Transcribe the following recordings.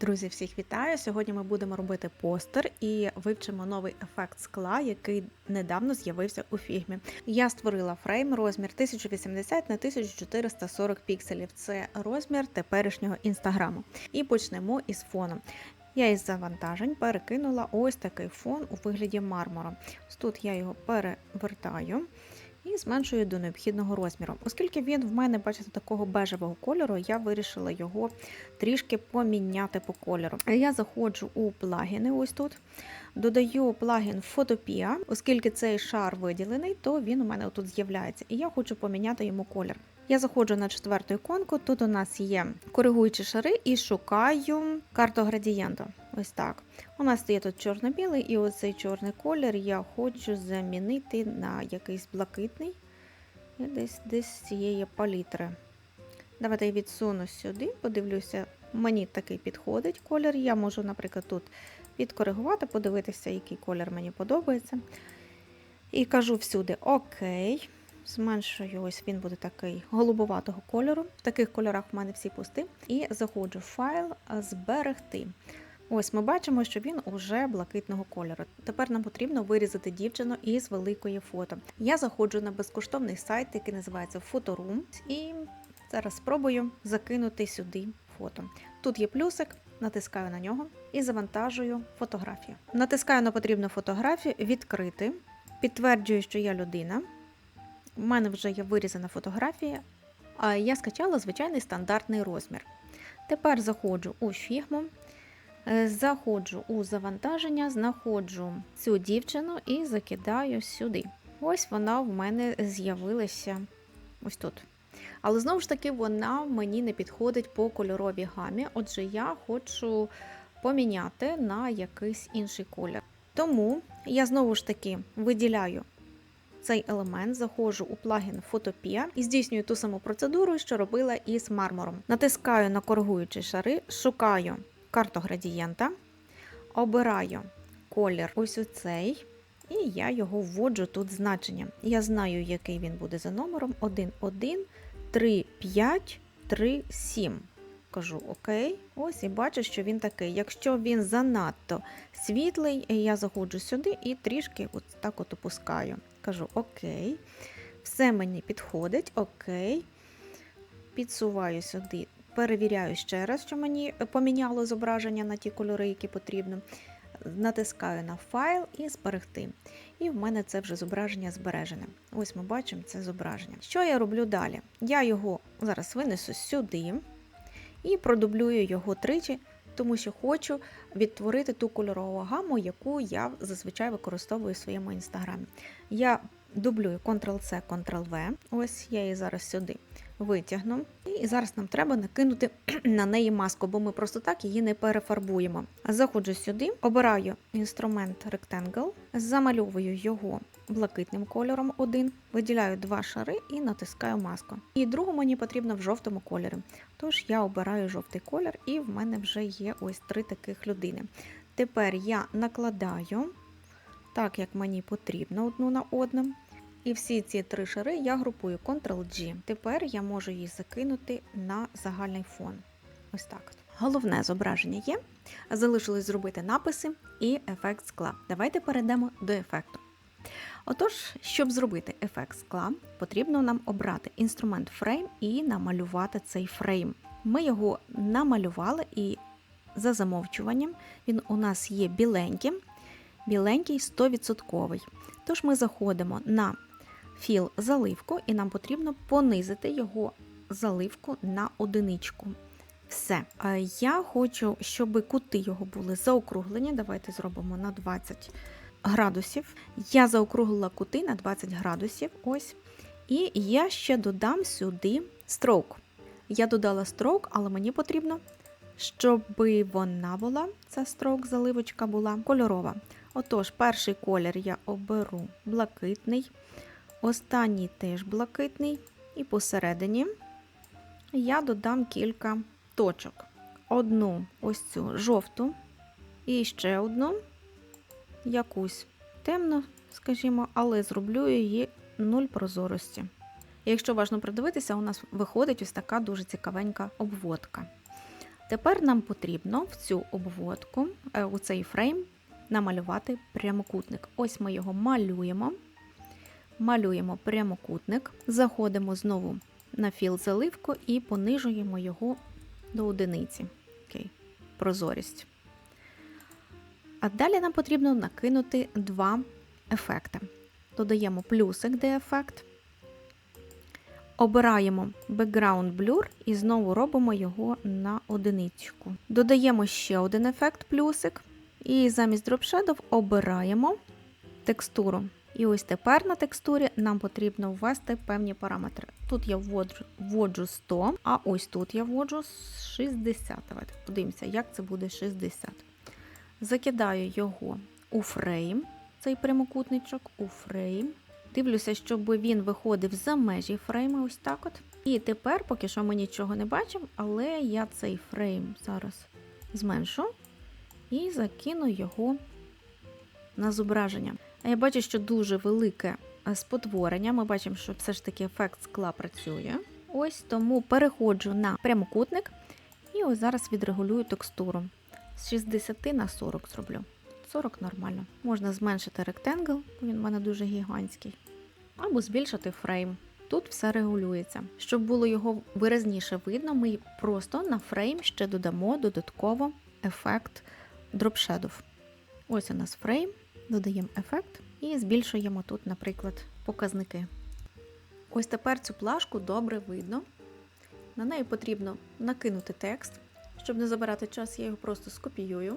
Друзі, всіх вітаю! Сьогодні ми будемо робити постер і вивчимо новий ефект скла, який недавно з'явився у фігмі. Я створила фрейм розмір 1080 на 1440 пікселів. Це розмір теперішнього інстаграму. І почнемо із фоном. Я із завантажень перекинула ось такий фон у вигляді мармура. Тут я його перевертаю і зменшую до необхідного розміру. Оскільки він в мене, бачите, такого бежевого кольору, я вирішила його трішки поміняти по кольору. Я заходжу у плагіни, ось тут. Додаю плагін Photopia, оскільки цей шар виділений, то він у мене тут з'являється. І я хочу поміняти йому колір. Я заходжу на четверту іконку, тут у нас є коригуючі шари і шукаю карту градієнту. Ось так. У нас є тут чорно-білий, і оцей чорний колір я хочу замінити на якийсь блакитний і десь десь з цієї палітри. Давайте я відсуну сюди, подивлюся, мені такий підходить колір. Я можу, наприклад, тут підкоригувати, подивитися, який колір мені подобається. І кажу всюди ОК. Зменшую, ось він буде такий голубоватого кольору. В таких кольорах в мене всі пусти. І заходжу в файл зберегти. Ось ми бачимо, що він уже блакитного кольору. Тепер нам потрібно вирізати дівчину із великої фото. Я заходжу на безкоштовний сайт, який називається Photoroom, і зараз спробую закинути сюди фото. Тут є плюсик, натискаю на нього і завантажую фотографію. Натискаю на потрібну фотографію, відкрити, підтверджую, що я людина. У мене вже є вирізана фотографія, я скачала звичайний стандартний розмір. Тепер заходжу у фігму, е, заходжу у завантаження, знаходжу цю дівчину і закидаю сюди. Ось вона в мене з'явилася ось тут. Але знову ж таки, вона мені не підходить по кольоровій гамі, отже, я хочу поміняти на якийсь інший колір. Тому я знову ж таки виділяю цей елемент, заходжу у плагін Photopia і здійснюю ту саму процедуру, що робила із мармуром. Натискаю на коригуючі шари, шукаю карту градієнта, обираю колір ось оцей, і я його вводжу тут значення. Я знаю, який він буде за номером 1, 1, 3, 5, 3, 7. Кажу ОК. Ось і бачу, що він такий. Якщо він занадто світлий, я заходжу сюди і трішки от так от опускаю. Кажу ОК. Все мені підходить, ОК. Підсуваю сюди, перевіряю ще раз, що мені поміняло зображення на ті кольори, які потрібно. Натискаю на файл і зберегти. І в мене це вже зображення збережене. Ось ми бачимо це зображення. Що я роблю далі? Я його зараз винесу сюди і продублюю його тричі, тому що хочу відтворити ту кольорову гаму, яку я зазвичай використовую в своєму інстаграмі. Я дублюю Ctrl-C, Ctrl-V. Ось я її зараз сюди витягну. І зараз нам треба накинути на неї маску, бо ми просто так її не перефарбуємо. Заходжу сюди, обираю інструмент Rectangle, замальовую його блакитним кольором один, виділяю два шари і натискаю маску. І другу мені потрібно в жовтому кольорі. Тож я обираю жовтий колір, і в мене вже є ось три таких людини. Тепер я накладаю так, як мені потрібно одну на одну. І всі ці три шари я групую Ctrl-G. Тепер я можу їх закинути на загальний фон. Ось так. Головне зображення є. Залишилось зробити написи і ефект скла. Давайте перейдемо до ефекту. Отож, щоб зробити ефект скла, потрібно нам обрати інструмент фрейм і намалювати цей фрейм. Ми його намалювали і за замовчуванням він у нас є біленьким, біленький 100%. Тож ми заходимо на філ заливку, і нам потрібно понизити його заливку на одиничку. Все. Я хочу, щоб кути його були заокруглені. Давайте зробимо на 20 градусів. Я заокруглила кути на 20 градусів. Ось. І я ще додам сюди строк. Я додала строк, але мені потрібно, щоб вона була, ця строк, заливочка була кольорова. Отож, перший колір я оберу блакитний. Останній теж блакитний, і посередині я додам кілька точок. Одну ось цю жовту, і ще одну, якусь темну, скажімо, але зроблю її нуль прозорості. Якщо важно придивитися, у нас виходить ось така дуже цікавенька обводка. Тепер нам потрібно в цю обводку, е, у цей фрейм, намалювати прямокутник. Ось ми його малюємо. Малюємо прямокутник, заходимо знову на філ заливку і понижуємо його до одиниці. Окей, прозорість. А далі нам потрібно накинути два ефекти. Додаємо плюсик, де ефект. Обираємо Background Blur і знову робимо його на одиничку. Додаємо ще один ефект плюсик. І замість Drop Shadow обираємо текстуру. І ось тепер на текстурі нам потрібно ввести певні параметри. Тут я вводжу, вводжу 100, а ось тут я вводжу 60. Давайте подивимося, як це буде 60. Закидаю його у фрейм, цей прямокутничок у фрейм. Дивлюся, щоб він виходив за межі фрейму, ось так от. І тепер, поки що ми нічого не бачимо, але я цей фрейм зараз зменшу і закину його на зображення. А я бачу, що дуже велике е, спотворення. Ми бачимо, що все ж таки ефект скла працює. Ось тому переходжу на прямокутник і ось зараз відрегулюю текстуру. З 60 на 40 зроблю. 40 нормально. Можна зменшити ректенгл, він в мене дуже гігантський. Або збільшити фрейм. Тут все регулюється. Щоб було його виразніше видно, ми просто на фрейм ще додамо додатково ефект Shadow. Ось у нас фрейм, додаємо ефект і збільшуємо тут, наприклад, показники. Ось тепер цю плашку добре видно. На неї потрібно накинути текст. Щоб не забирати час, я його просто скопіюю.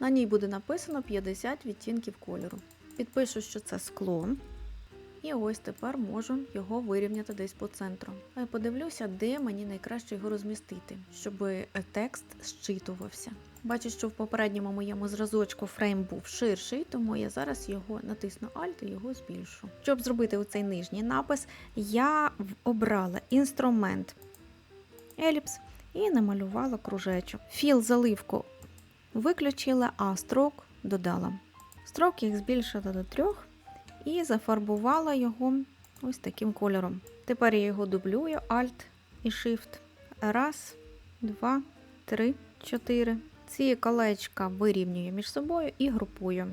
На ній буде написано 50 відтінків кольору. Підпишу, що це скло. І ось тепер можу його вирівняти десь по центру. Подивлюся, де мені найкраще його розмістити, щоб текст зчитувався. Бачу, що в попередньому моєму зразочку фрейм був ширший, тому я зараз його натисну Alt і його збільшу. Щоб зробити оцей нижній напис, я обрала інструмент еліпс і намалювала кружечок. Філ заливку виключила, а строк додала. Строк їх збільшила до трьох і зафарбувала його ось таким кольором. Тепер я його дублюю Alt і Shift. Раз, два, три, чотири. Ці колечка вирівнюю між собою і групую.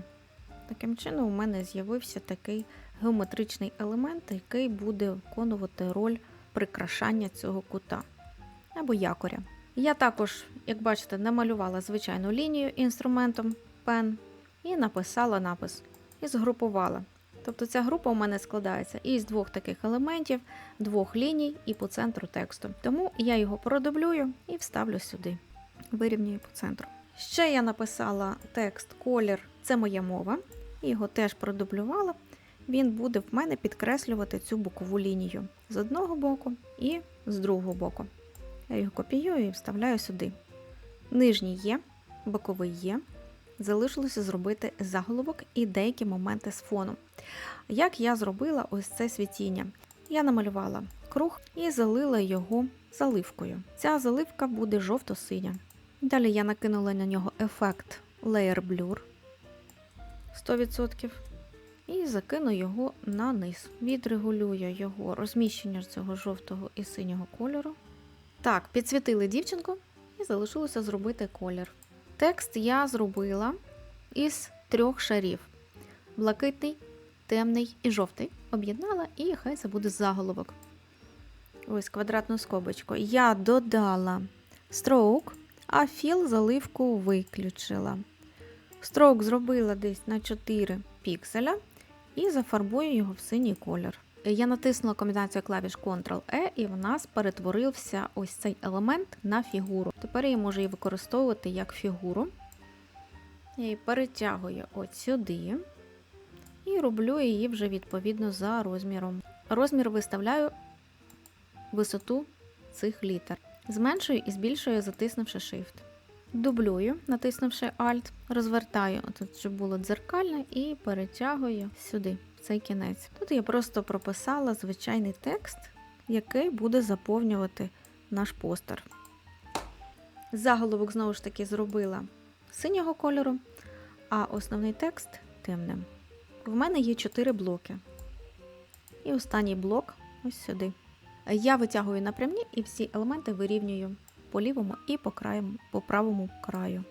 Таким чином, у мене з'явився такий геометричний елемент, який буде виконувати роль прикрашання цього кута або якоря. Я також, як бачите, намалювала звичайну лінію інструментом Pen і написала напис. І згрупувала. Тобто ця група у мене складається із двох таких елементів, двох ліній і по центру тексту. Тому я його продублюю і вставлю сюди. Вирівнюю по центру. Ще я написала текст колір це моя мова, і його теж продублювала. Він буде в мене підкреслювати цю бокову лінію з одного боку і з другого боку. Я його копіюю і вставляю сюди. Нижній є, боковий є. Залишилося зробити заголовок і деякі моменти з фоном. Як я зробила ось це світіння? Я намалювала круг і залила його заливкою. Ця заливка буде жовто-синя. Далі я накинула на нього ефект Layer Blur 100% і закину його на низ. Відрегулюю його розміщення цього жовтого і синього кольору. Так, підсвітили дівчинку і залишилося зробити колір. Текст я зробила із трьох шарів: блакитний, темний і жовтий. Об'єднала, і хай це буде заголовок. Ось квадратну скобочку. Я додала stroke, а філ заливку виключила. Stroke зробила десь на 4 пікселя і зафарбую його в синій колір. Я натиснула комбінацію клавіш Ctrl-E, і в нас перетворився ось цей елемент на фігуру. Тепер я можу її використовувати як фігуру. Я її перетягую от сюди і роблю її вже відповідно за розміром. Розмір виставляю висоту цих літер. Зменшую і збільшую, затиснувши Shift. Дублюю, натиснувши Alt, розвертаю, тут, щоб було дзеркальне, і перетягую сюди цей кінець. Тут я просто прописала звичайний текст, який буде заповнювати наш постер. Заголовок, знову ж таки, зробила синього кольору, а основний текст темним. В мене є 4 блоки. І останній блок ось сюди. Я витягую напрямні і всі елементи вирівнюю по лівому і по, краю, по правому краю.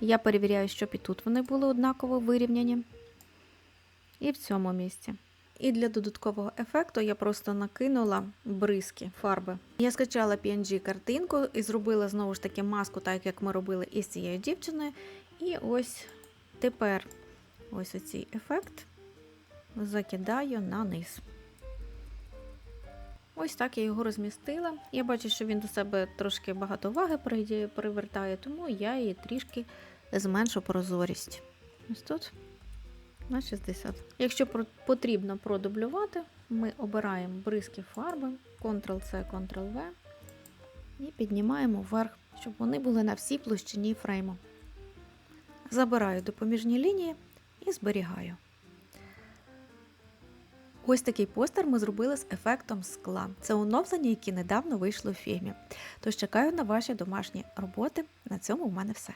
Я перевіряю, щоб і тут вони були однаково вирівняні. І в цьому місці. І для додаткового ефекту я просто накинула бризки фарби. Я скачала PNG картинку і зробила знову ж таки маску, так як ми робили із цією дівчиною. І ось тепер ось оцей ефект закидаю на низ. Ось так я його розмістила. Я бачу, що він до себе трошки багато уваги привертає, тому я її трішки зменшу прозорість. Ось тут на 60. Якщо потрібно продублювати, ми обираємо бризки фарби, Ctrl-C, Ctrl-V і піднімаємо вверх, щоб вони були на всій площині фрейму. Забираю допоміжні лінії і зберігаю. Ось такий постер ми зробили з ефектом скла. Це оновлення, яке недавно вийшло в фільмі. Тож чекаю на ваші домашні роботи. На цьому в мене все.